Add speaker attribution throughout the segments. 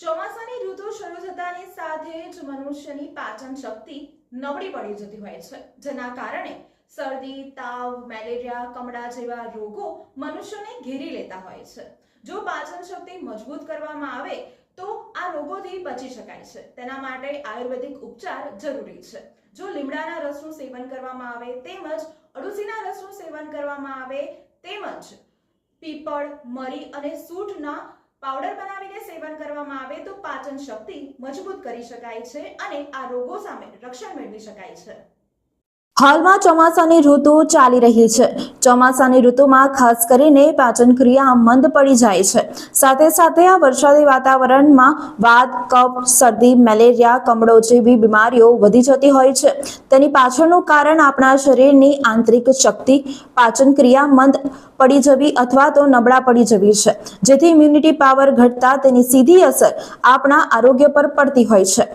Speaker 1: ચોમાસાની ઋતુ શરૂ થતાની સાથે જ મનુષ્યની પાચન શક્તિ નબળી પડી જતી હોય છે. જેના કારણે શરદી, તાવ, મેલેરિયા, કમળા જેવા રોગો મનુષ્યને ઘેરી લેતા હોય છે. જો પાચન શક્તિ મજબૂત કરવામાં આવે, તો આ રોગોથી બચી શકાય છે. તેના માટે આયુર્વેદિક ઉપચાર જરૂરી છે. જો લીમડાના રસનું સેવન કરવામાં આવે, તેમજ અળુસીના રસનું સેવન કરવામાં આવે, તેમજ પીપળ, મરી અને સૂંઠના પાવડર બનાવીને સેવન કરવામાં આવે તો પાચન શક્તિ મજબૂત કરી શકાય છે અને આ રોગો સામે રક્ષણ મેળવી શકાય છે.
Speaker 2: હાલમાં ચોમાસાની ઋતુ ચાલી રહી છે. ચોમાસાની ઋતુમાં ખાસ કરીને પાચન ક્રિયા મંદ પડી જાય છે. સાથે સાથે આ વરસાદી વાતાવરણમાં વાત કફ, શરદી, મેલેરિયા, કમળો જેવી બીમારીઓ વધી જતી હોય છે. તેની પાછળનું કારણ આપણા શરીરની આંતરિક શક્તિ, પાચન ક્રિયા મંદ પડી જવી અથવા તો નબળા પડી જવી છે. જેથી ઇમ્યુનિટી પાવર ઘટતા તેની સીધી અસર આપણા આરોગ્ય પર પડતી હોય છે.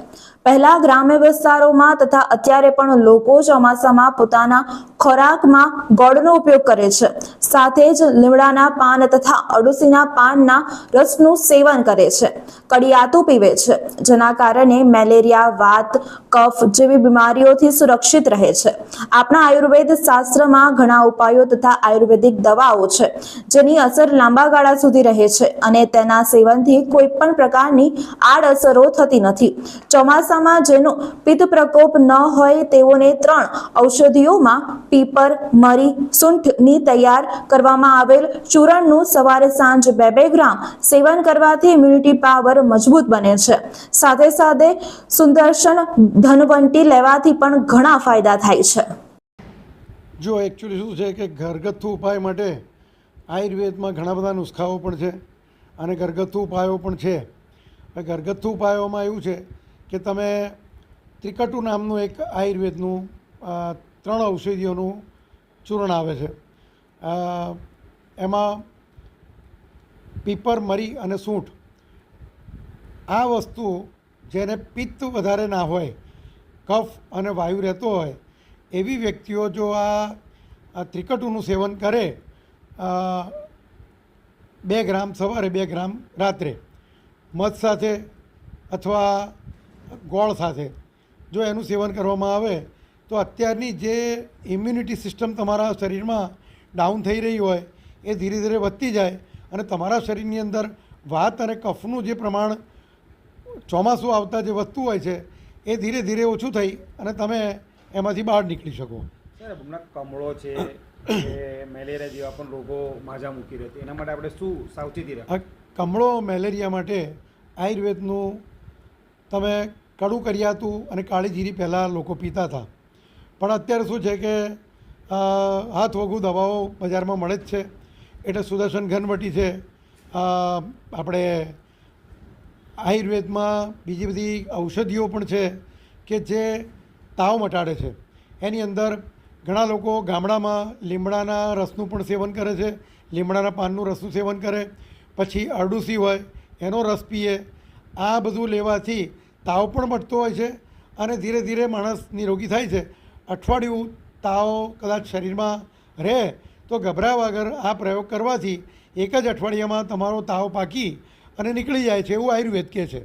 Speaker 2: પહેલા ગ્રામ્ય વિસ્તારોમાં તથા અત્યારે પણ લોકો ચોમાસામાં પોતાના ખોરાકમાં ગોળનો ઉપયોગ કરે છે. સાથે જ લીમડાના પાન તથા અડુસીના પાનના રસનું સેવન કરે છે. કડિયાતું પીવે છે, જેના કારણે મેલેરિયા, વાત, કફ જેવી બીમારીઓથી સુરક્ષિત રહે છે. આપણા આયુર્વેદ શાસ્ત્રમાં ઘણા ઉપાયો તથા આયુર્વેદિક દવાઓ છે, જેની અસર લાંબા ગાળા સુધી રહે છે અને તેના સેવનથી કોઈ પણ પ્રકારની આડઅસરો થતી નથી. ચોમાસામાં જેનો પિત્ત પ્રકોપ ન હોય તેઓને ત્રણ ઔષધિઓમાં પીપર મરી સૂંઠની તૈયાર કરવામાં આવેલ ચૂરણનું સવારે સાંજ બે બે ગ્રામ સેવન કરવાથી ઇમ્યુનિટી પાવર મજબૂત બને છે. સાથે સાથે સુદર્શન ધનવંટી લેવાથી પણ ઘણા ફાયદા થાય છે.
Speaker 3: જો એકચ્યુઅલી શું છે કે ઘરગથ્થુ ઉપાય માટે આયુર્વેદમાં ઘણા બધા નુસ્ખાઓ પણ છે અને ઘરગથ્થુ ઉપાયો પણ છે. ઘરગથ્થુ ઉપાયોમાં એવું છે કે તમે ત્રિકટુ નામનું એક આયુર્વેદનું ત્રણ ઔષધિઓનું ચૂર્ણ આવે છે. એમાં પીપર, મરી અને સૂંઠ. આ વસ્તુ જેને પિત્ત વધારે ના હોય, કફ અને વાયુ રહેતો હોય, એવી વ્યક્તિઓ જો આ ત્રિકટુનું સેવન કરે બે ગ્રામ, સવારે બે ગ્રામ, રાત્રે, મધ સાથે અથવા ગોળ સાથે, જો એનું સેવન કરવામાં આવે તો અત્યારની જે ઇમ્યુનિટી સિસ્ટમ તમારા શરીરમાં ડાઉન થઈ રહી હોય એ ધીરે ધીરે વધતી જાય અને તમારા શરીરની અંદર વાત અને કફનું જે પ્રમાણ ચોમાસું આવતા જે વસ્તુ હોય છે એ ધીરે ધીરે ઓછું થઈ અને તમે એમાંથી બહાર નીકળી શકો.
Speaker 4: સર હમણાં કમળો છે મેલેરિયા જેવા પણ રોગો માજા મૂકી રહે છે. એના માટે આપણે શું સાવચેતી રાખવી?
Speaker 3: કમળો મેલેરિયા માટે આયુર્વેદનું તમે કડું કરિયાતું અને કાળી જીરી પહેલાં લોકો પીતા હતા. પણ અત્યારે શું છે કે હાથ વગુ દવાઓ બજારમાં મળે જ છે. એટલે સુદર્શન ઘનવટી છે. આપણે આયુર્વેદમાં બીજી બધી ઔષધિઓ પણ છે કે જે તાવ મટાડે છે. એની અંદર ઘણા લોકો ગામડામાં લીમડાના રસનું પણ સેવન કરે છે. લીમડાના પાનનું રસનું સેવન કરે. પછી અરડુસી હોય, એનો રસ પીએ. આ બધું લેવાથી તાવ પણ મટતો હોય છે અને ધીરે ધીરે માણસ નિરોગી થાય છે. અઠવાડિયું તાવ કદાચ શરીરમાં રહે તો ગભરાવા વગર આ પ્રયોગ કરવાથી એક જ અઠવાડિયામાં તમારો તાવ પાકી અને નીકળી જાય છે એવું આયુર્વેદ કહે છે.